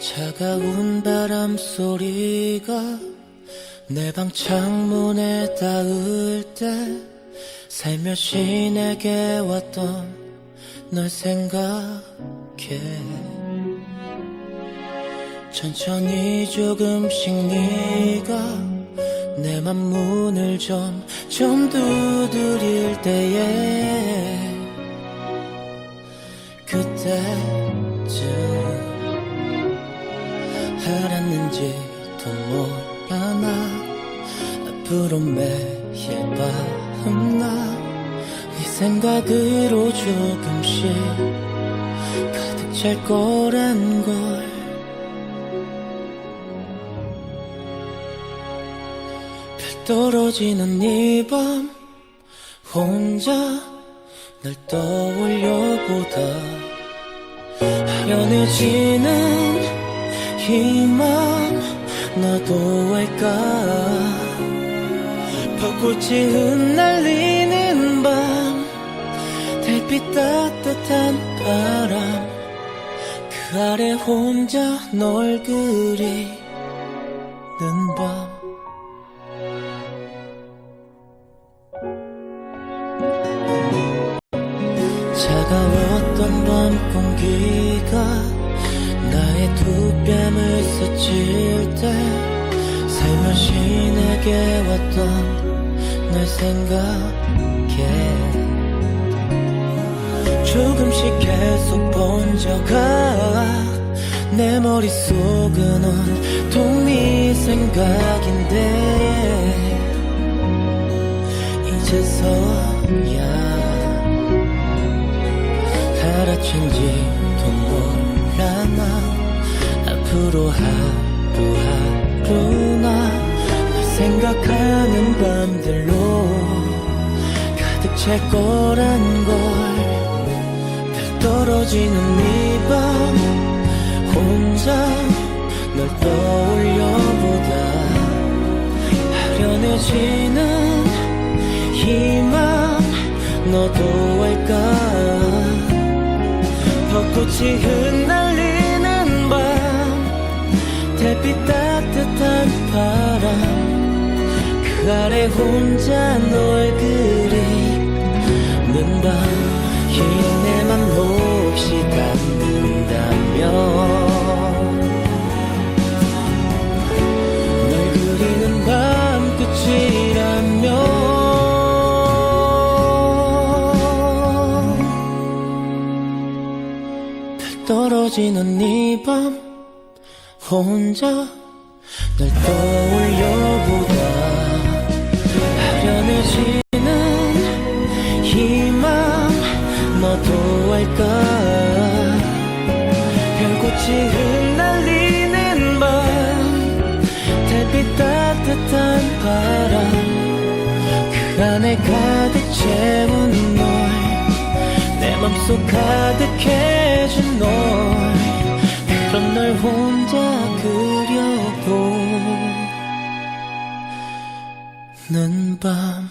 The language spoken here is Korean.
차가운 바람 소리가 내 방 창문에 닿을 때 살며시 내게 왔던 널 생각해. 천천히 조금씩 네가 내 맘 문을 좀좀 두드릴 때에 그때 알았는지도 몰라 나? 앞으로 매일 밤 나? 네 생각으로 조금씩 가득 찰 거란 걸. 별 떨어지는 이 밤 혼자 널 떠올려보다 아련해지는 이맘 너도 알까? 벚꽃이 흩날리는 밤 달빛 따뜻한 바람 그 아래 혼자 널 그리는 밤. 차가웠던 밤 공기가 나의 두 뺨을 스칠 때 살며시 내게 왔던 널 생각해. 조금씩 계속 번져가 내 머릿속은 온통 네 생각인데 이제서야 알아챈지도 몰 라나 앞으로 하루하루나 널 생각하는 밤들로 가득 찰 거란 걸별 떨어지는 이 밤 혼자 널 떠올려보다. 아련해지는 이맘 너도 알까? 벚꽃이 흩날 혼자 널 그리는 밤이내맘 혹시 닿는다면 널 그리는 밤 끝이라면 별 떨어지는 이 밤 혼자 널 떠올려보다 별꽃이 흩날리는 밤. 달빛 따뜻한 바람. 그 안에 가득 채운 널. 내 맘속 가득해진 널. 그런 널 혼자 그려보는 밤